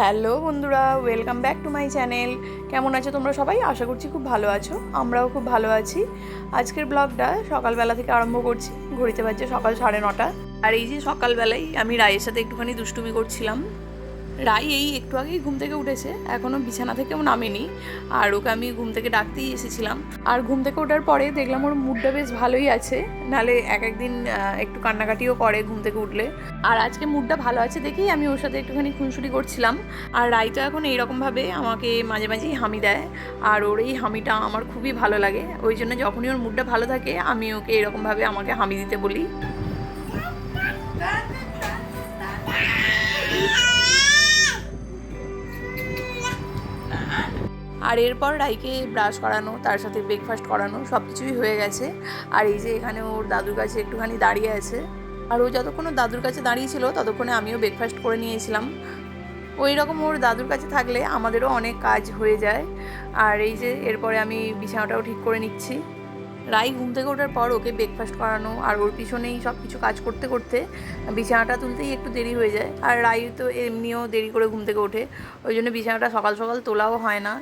Hello বন্ধুরা welcome back to my channel কেমন আছো তোমরা সবাই? আশা করছি খুব ভালো আছো। আমরাও খুব ভালো আছি। আজকের ব্লগটা সকালবেলা থেকে আরম্ভ করছি। ঘড়িতে বাজছে সকাল সাড়ে নটা। আর এই যে সকালবেলায় আমি রায়ের সাথে একটুখানি দুষ্টুমি করছিলাম। রাই এই একটু আগেই ঘুম থেকে উঠেছে এখনও বিছানা থেকেও নামেনি। আর ওকে আমি ঘুম থেকে ডাকতেই এসেছিলাম। আর ঘুম থেকে ওঠার পরে দেখলাম ওর মুডটা বেশ ভালোই আছে। নালে এক একদিন একটু কান্নাকাটিও করে ঘুম থেকে উঠলে। আর আজকে মুডটা ভালো আছে দেখেই আমি ওর সাথে একটুখানি খুনসুটি করছিলাম। আর রাই তো এখন এইরকমভাবে আমাকে মাঝে মাঝেই হামি দেয়। আর ওর এই হামিটা আমার খুবই ভালো লাগে। ওই জন্য যখনই ওর মুডটা ভালো থাকে, আমি ওকে এরকমভাবে আমাকে হামি দিতে বলি। আর এরপর রাইকে ব্রাশ করানো, তার সাথে ব্রেকফাস্ট করানো সব কিছুই হয়ে গেছে। আর এই যে এখানে ওর দাদুর কাছে একটুখানি দাঁড়িয়ে আছে। আর ও যতক্ষণ দাদুর কাছে দাঁড়িয়ে ছিল ততক্ষণে আমিও ব্রেকফাস্ট করে নিয়েছিলাম। ওই রকম ওর দাদুর কাছে থাকলে আমাদেরও অনেক কাজ হয়ে যায়। আর এই যে এরপরে আমি বিছানাটাও ঠিক করে নিচ্ছি। রাই ঘুম থেকে ওঠার পর ওকে ব্রেকফাস্ট করানো আর ওর পিছনেই সব কিছু কাজ করতে করতে বিছানাটা তুলতেই একটু দেরি হয়ে যায়। আর রাই তো এমনিও দেরি করে ঘুম থেকে ওঠে। ওই জন্য বিছানাটা সকাল সকাল তোলাও হয় না।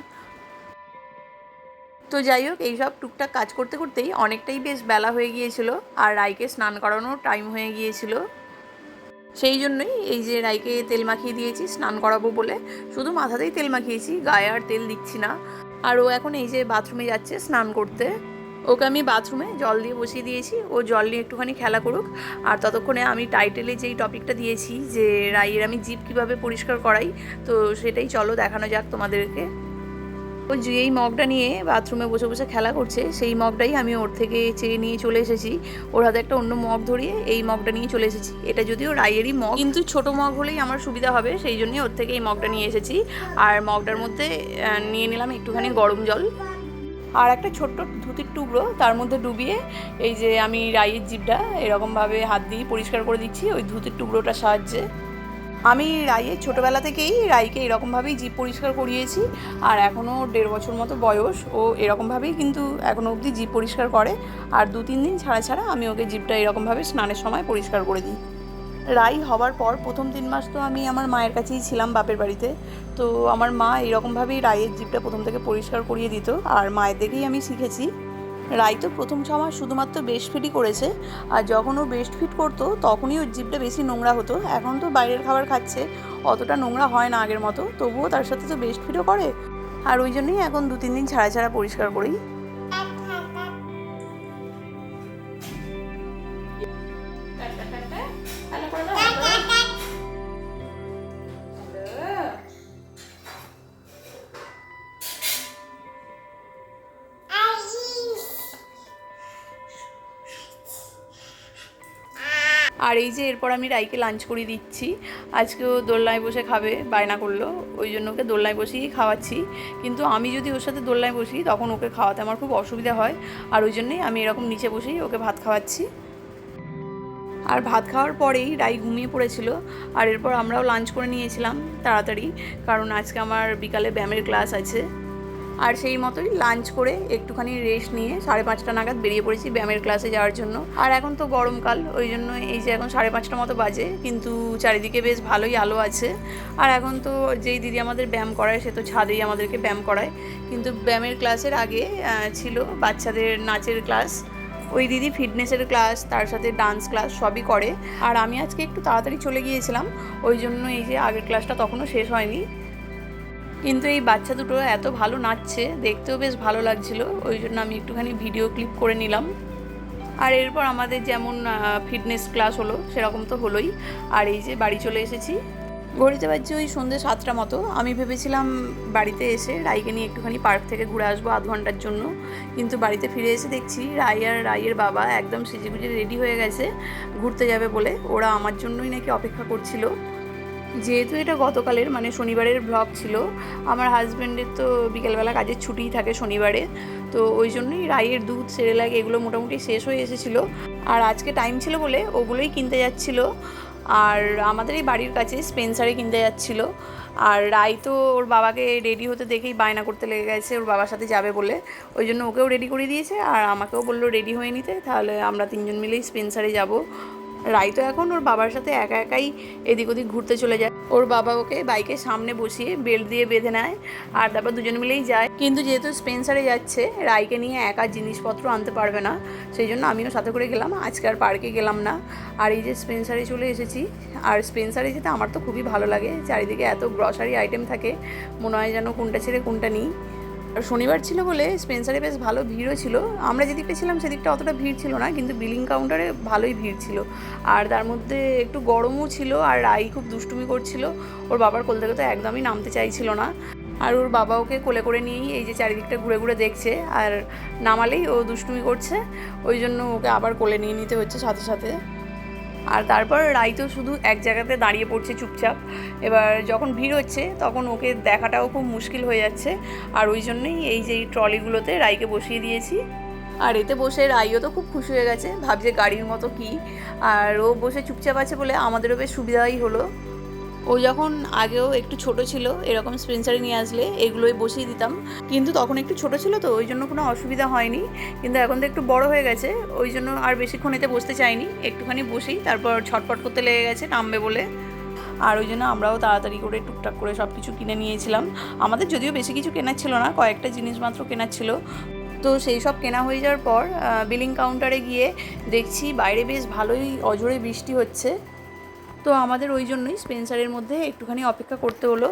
তো যাই হোক এইসব টুকটাক কাজ করতে করতেই অনেকটাই বেশ বেলা হয়ে গিয়েছিল আর রাইকে স্নান করানোর টাইম হয়ে গিয়েছিল। সেই জন্যই এই যে রাইকে তেল মাখিয়ে দিয়েছি, স্নান করাবো বলে। শুধু মাথাতেই তেল মাখিয়েছি, গায়ে আর তেল দিচ্ছি না। আর ও এখন এই যে বাথরুমে যাচ্ছে স্নান করতে। ওকে আমি বাথরুমে জল দিয়ে বসিয়ে দিয়েছি, ও জল নিয়ে একটুখানি খেলা করুক। আর ততক্ষণে আমি টাইটেলে যেই টপিকটা দিয়েছি যে রাইয়ের আমি জিপ কীভাবে পরিষ্কার করাই, তো সেটাই চলো দেখানো যাক তোমাদেরকে। ও যে এই মগটা নিয়ে বাথরুমে বসে বসে খেলা করছে, সেই মগটাই আমি ওর থেকে চেয়ে নিয়ে চলে এসেছি। ওর হাতে একটা অন্য মগ ধরিয়ে এই মগটা নিয়ে চলে এসেছি। এটা যদিও রাইয়েরই মগ, কিন্তু ছোট মগ হলেই আমার সুবিধা হবে, সেই জন্যই ওর থেকে এই মগটা নিয়ে এসেছি। আর মগটার মধ্যে নিয়ে নিলাম একটুখানি গরম জল। আর একটা ছোট্ট ধুতির টুকরো, তার মধ্যে ডুবিয়ে এই যে আমি রাইয়ের জিভটা এরকমভাবে হাত দিয়ে পরিষ্কার করে দিচ্ছি, ওই ধুতির টুকরোটার সাহায্যে। আমি রাইয়ের ছোটোবেলা থেকেই রাইকে এরকমভাবেই জিভ পরিষ্কার করিয়েছি, আর এখনও দেড় বছর মতো বয়স, ও এরকমভাবেই কিন্তু এখনও অবধি জিভ পরিষ্কার করে, আর দু তিন দিন ছাড়া ছাড়া আমি ওকে জিভটা এরকমভাবে স্নানের সময় পরিষ্কার করে দিই। রাই হবার পর প্রথম তিন মাস তো আমি আমার মায়ের কাছেই ছিলাম বাপের বাড়িতে, তো আমার মা এরকমভাবেই রাইয়ের জিভটা প্রথম থেকে পরিষ্কার করিয়ে দিত, আর মায়ের দেখেই আমি শিখেছি। রাই তো প্রথম ছ মাস শুধুমাত্র বেস্ট ফিটই করেছে। আর যখন ও বেস্ট ফিট করতো, তখনই ওর জিভটা বেশি নোংরা হতো। এখন তো বাইরের খাবার খাচ্ছে, অতটা নোংরা হয় না আগের মতো। তবুও তার সাথে তো বেস্ট ফিটও করে। আর ওই জন্যই এখন দু তিন দিন ছাড়া ছাড়া পরিষ্কার করি। আর এই যে এরপর আমি রাইকে লাঞ্চ করিয়ে দিচ্ছি। আজকেও দোলনায় বসে খাবে, বায়না করল। ওই জন্য ওকে দোলনায় বসেই খাওয়াচ্ছি। কিন্তু আমি যদি ওর সাথে দোলনায় বসি, তখন ওকে খাওয়াতে আমার খুব অসুবিধা হয়। আর ওই জন্যই আমি এরকম নিচে বসেই ওকে ভাত খাওয়াচ্ছি। আর ভাত খাওয়ার পরেই রাই ঘুমিয়ে পড়েছিল। আর এরপর আমরাও লাঞ্চ করে নিয়েছিলাম, তাড়াতাড়ি। কারণ আজকে আমার বিকালে ব্যায়ামের ক্লাস আছে। আর সেই মতোই লাঞ্চ করে একটুখানি রেস্ট নিয়ে সাড়ে পাঁচটা নাগাদ বেরিয়ে পড়েছি ব্যায়ামের ক্লাসে যাওয়ার জন্য। আর এখন তো গরমকাল ওই জন্য এই যে এখন সাড়ে পাঁচটা মতো বাজে, কিন্তু চারিদিকে বেশ ভালোই আলো আছে। আর এখন তো যেই দিদি আমাদের ব্যায়াম করায়, সে তো ছাদেই আমাদেরকে ব্যায়াম করায়। কিন্তু ব্যায়ামের ক্লাসের আগে ছিল বাচ্চাদের নাচের ক্লাস ওই দিদি ফিটনেসের ক্লাস তার সাথে ডান্স ক্লাস সবই করে। আর আমি আজকে একটু তাড়াতাড়ি চলে গিয়েছিলাম, ওই জন্য এই যে আগের ক্লাসটা তখনও শেষ হয়নি। কিন্তু এই বাচ্চা দুটো এত ভালো নাচছে, দেখতেও বেশ ভালো লাগছিল। ওই জন্য আমি একটুখানি ভিডিও ক্লিপ করে নিলাম। আর এরপর আমাদের যেমন ফিটনেস ক্লাস হলো, সেরকম তো হলোই। আর এই যে বাড়ি চলে এসেছি। ঘড়িতে বাজছে ওই সন্ধ্যে সাতটা মতো। আমি ভেবেছিলাম বাড়িতে এসে রাইকে নিয়ে একটুখানি পার্ক থেকে ঘুরে আসব আধ ঘণ্টার জন্য। কিন্তু বাড়িতে ফিরে এসে দেখছি রাই আর রাইয়ের বাবা একদম সেজেগুজে রেডি হয়ে গেছে, ঘুরতে যাবে বলে। ওরা আমার জন্যই নাকি অপেক্ষা করছিল। যেহেতু এটা গতকালের মানে শনিবারের ব্লগ ছিল, আমার হাজব্যান্ডের তো বিকেলবেলা কাজের ছুটিই থাকে শনিবারে, তো ওই জন্যই রাইয়ের দুধ, সেরেলাক এগুলো মোটামুটি শেষ হয়ে এসেছিল। আর আজকে টাইম ছিল বলে ওগুলোই কিনতে যাচ্ছিল। আর আমাদের এই বাড়ির কাছে স্পেন্সারে কিনতে যাচ্ছিল। আর রাই তো ওর বাবাকে রেডি হতে দেখেই বায়না করতে লেগে গেছে, ওর বাবার সাথে যাবে বলে। ওই জন্য ওকেও রেডি করে দিয়েছে, আর আমাকেও বলল রেডি হয়ে নিতে, তাহলে আমরা তিনজন মিলেই স্পেন্সারে যাব। রাই তো এখন ওর বাবার সাথে একা একাই এদিক ওদিক ঘুরতে চলে যায়। ওর বাবা ওকে বাইকের সামনে বসিয়ে বেল্ট দিয়ে বেঁধে নেয় আর তারপর দুজন মিলেই যায়। কিন্তু যেহেতু স্পেন্সারে যাচ্ছে, রাইকে নিয়ে একা জিনিসপত্র আনতে পারবে না। সেই জন্য আমিও সাথে করে গেলাম, আজকে আর পার্কে গেলাম না। আর এই যে স্পেন্সারে চলে এসেছি, আর স্পেন্সারে যেতে আমার তো খুবই ভালো লাগে। চারিদিকে এত গ্রসারি আইটেম থাকে, মনে হয় যেন কোনটা ছেড়ে কোনটা নিই। শনিবার ছিল বলে স্পেন্সারে বেশ ভালো ভিড়ও ছিল। আমরা যেদিকটা ছিলাম সেদিকটা অতটা ভিড় ছিল না, কিন্তু বিলিং কাউন্টারে ভালোই ভিড় ছিল। আর তার মধ্যে একটু গরমও ছিল আর রাই খুব দুষ্টুমি করছিল। ওর বাবার কোল থেকে তো একদমই নামতে চাইছিল না। আর ওর বাবা ওকে কোলে করে নিয়েই এই যে চারিদিকটা ঘুরে ঘুরে দেখছে আর নামালেই ও দুষ্টুমি করছে। ওই জন্য ওকে আবার কোলে নিয়ে নিতে হচ্ছে সাথে সাথে। আর তারপর রাই তো শুধু এক জায়গাতে দাঁড়িয়ে পড়ছে চুপচাপ। এবার যখন ভিড় হচ্ছে, তখন ওকে দেখাটাও খুব মুশকিল হয়ে যাচ্ছে। আর ওই জন্যই এই যে ট্রলিগুলোতে রাইকে বসিয়ে দিয়েছি। আর এতে বসে রাইও তো খুব খুশি হয়ে গেছে, ভাবছে গাড়ির মতো কি। আর ও বসে চুপচাপ আছে বলে আমাদেরও বেশ সুবিধাই হলো। ও যখন আগেও একটু ছোট ছিল, এরকম স্পেন্সারে নিয়ে আসলে এগুলোই বসিয়ে দিতাম। কিন্তু তখন একটু ছোট ছিল তো, ওই জন্য কোনো অসুবিধা হয়নি। কিন্তু এখন তো একটু বড় হয়ে গেছে, ওই জন্য আর বেশিক্ষণ এতে বসতে চাইনি। একটুখানি বসেই তারপর ছটপট করতে লেগে গেছে, নামবে বলে। আর ওই জন্য আমরাও তাড়াতাড়ি করে টুকটাক করে সব কিছু কিনে নিয়েছিলাম। আমাদের যদিও বেশি কিছু কেনার ছিল না, কয়েকটা জিনিস মাত্র কেনার ছিল। তো সেই সব কেনা হয়ে যাওয়ার পর বিলিং কাউন্টারে গিয়ে দেখছি বাইরে বেশ ভালোই অজোরে বৃষ্টি হচ্ছে। তো আমাদের ওই জন্যই স্পেন্সারের মধ্যে একটুখানি অপেক্ষা করতে হলো।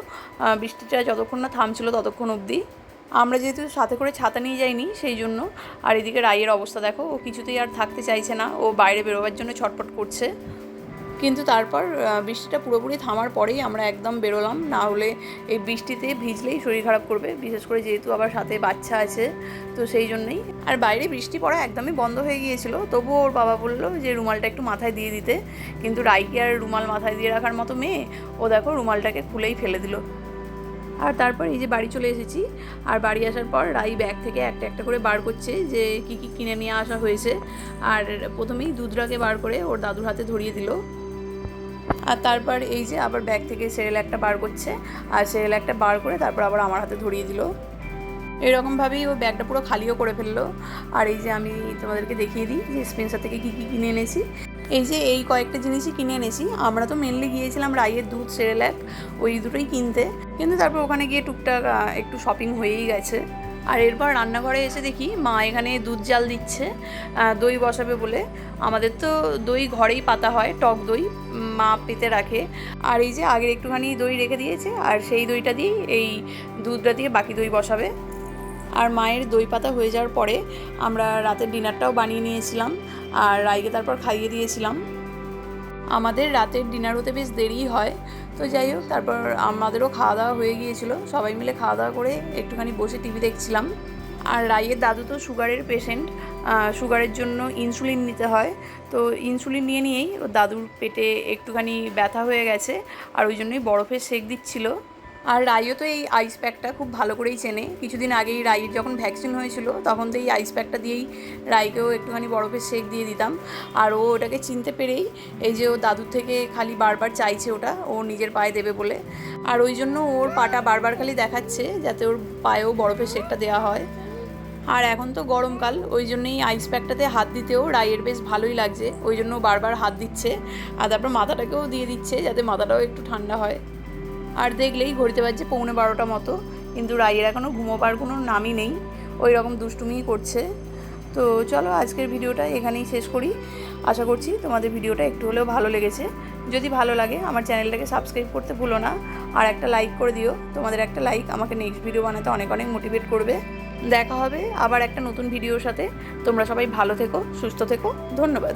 বৃষ্টিটা যতক্ষণ না থামছিল ততক্ষণ অবধি। আমরা যেহেতু সাথে করে ছাতা নিয়ে যাইনি সেই জন্য। আর এদিকে রাইয়ের অবস্থা দেখো, ও কিছুতেই আর থাকতে চাইছে না। ও বাইরে বেরোবার জন্য ছটফট করছে। কিন্তু তারপর বৃষ্টিটা পুরোপুরি থামার পরেই আমরা একদম বেরোলাম। না হলে এই বৃষ্টিতে ভিজলেই শরীর খারাপ করবে, বিশেষ করে যেহেতু আবার সাথে বাচ্চা আছে, তো সেই জন্যই। আর বাইরে বৃষ্টি পড়া একদমই বন্ধ হয়ে গিয়েছিল, তবুও ওর বাবা বলল যে, রুমালটা একটু মাথায় দিয়ে দিতে। কিন্তু রাইকে আর রুমাল মাথায় দিয়ে রাখার মতো মেয়ে, ও দেখো রুমালটাকে খুলেই ফেলে দিল। আর তারপর এই যে বাড়ি চলে এসেছি, আর বাড়ি আসার পর রাই ব্যাগ থেকে একটা একটা করে বার করছে যে, কি কি কিনে নিয়ে আসা হয়েছে? আর প্রথমেই দুধরাকে বার করে ওর দাদুর হাতে ধরিয়ে দিল। আর তারপর এই যে আবার ব্যাগ থেকে সেরেল একটা বার করছে, আর সেরেল একটা বার করে তারপর আবার আমার হাতে ধরিয়ে দিল। এরকমভাবেই ও ব্যাগটা পুরো খালিও করে ফেলল। আর এই যে আমি তোমাদেরকে দেখিয়ে দিই যে স্পেন্সার থেকে কী কী কিনে এনেছি। এই যে এই কয়েকটা জিনিসই কিনে এনেছি। আমরা তো মেনলি গিয়েছিলাম রাইয়ের দুধ সেরেল্যাক ওই দুটোই কিনতে। কিন্তু তারপর ওখানে গিয়ে টুকটাক একটু শপিং হয়েই গেছে। আর এরপর রান্নাঘরে এসে দেখি মা এখানে দুধ জাল দিচ্ছে দই বসাবে বলে। আমাদের তো দই ঘরেই পাতা হয়, টক দই। মা পেতে রাখে। আর এই যে আগের একটুখানি দই রেখে দিয়েছে, আর সেই দইটা দিয়েই এই দুধটা দিয়ে বাকি দই বসাবে। আর মায়ের দই পাতা হয়ে যাওয়ার পরে আমরা রাতের ডিনারটাও বানিয়ে নিয়েছিলাম, আর রাইকে তারপর খাইয়ে দিয়েছিলাম। আমাদের রাতের ডিনার হতে বেশ দেরি হয়, তো যাই হোক, তারপর আমাদেরও খাওয়া দাওয়া হয়ে গিয়েছিল। সবাই মিলে খাওয়া দাওয়া করে একটুখানি বসে টিভি দেখছিলাম। আর রাইয়ের দাদু তো সুগারের পেশেন্ট সুগারের জন্য ইনসুলিন নিতে হয়। তো ইনসুলিন নিয়ে নিয়েই ওর দাদুর পেটে একটুখানি ব্যথা হয়ে গেছে, আর ওই জন্যই বরফের সেক দিচ্ছিল। আর রাইও তো এই আইস প্যাকটা খুব ভালো করেই চেনে। কিছুদিন আগেই রাইয়ের যখন ভ্যাকসিন হয়েছিল, তখন তো এই আইস প্যাকটা দিয়েই রাইকেও একটুখানি বরফের শেক দিয়ে দিতাম। আর ও ওটাকে চিনতে পেরেই এই যে ও দাদুর থেকে খালি বারবার চাইছে ওটা, ও নিজের পায়ে দেবে বলে। আর ওই জন্য ওর পাটা বারবার খালি দেখাচ্ছে, যাতে ওর পায়েও বরফের শেকটা দেওয়া হয়। আর এখন তো গরমকাল, ওই জন্যই আইস প্যাকটাতে হাত দিতেও রাইয়ের বেশ ভালোই লাগছে, ওই জন্য বারবার হাত দিচ্ছে। আর তারপর মাথাটাকেও দিয়ে দিচ্ছে যাতে মাথাটাও একটু ঠান্ডা হয়। আর দেখলেই ঘড়িতে বাজছে পৌনে বারোটা মতো, কিন্তু রাইয়ের এখনও ঘুমোবার কোনো নামই নেই, ওই রকম দুষ্টুমিই করছে। তো চলো আজকের ভিডিওটা এখানেই শেষ করি। আশা করছি তোমাদের ভিডিওটা একটু হলেও ভালো লেগেছে। যদি ভালো লাগে আমার চ্যানেলটাকে সাবস্ক্রাইব করতে ভুলো না, আর একটা লাইক করে দিও। তোমাদের একটা লাইক আমাকে নেক্সট ভিডিও বানাতে অনেক অনেক মোটিভেট করবে। দেখা হবে আবার একটা নতুন ভিডিওর সাথে। তোমরা সবাই ভালো থেকো সুস্থ থেকো ধন্যবাদ।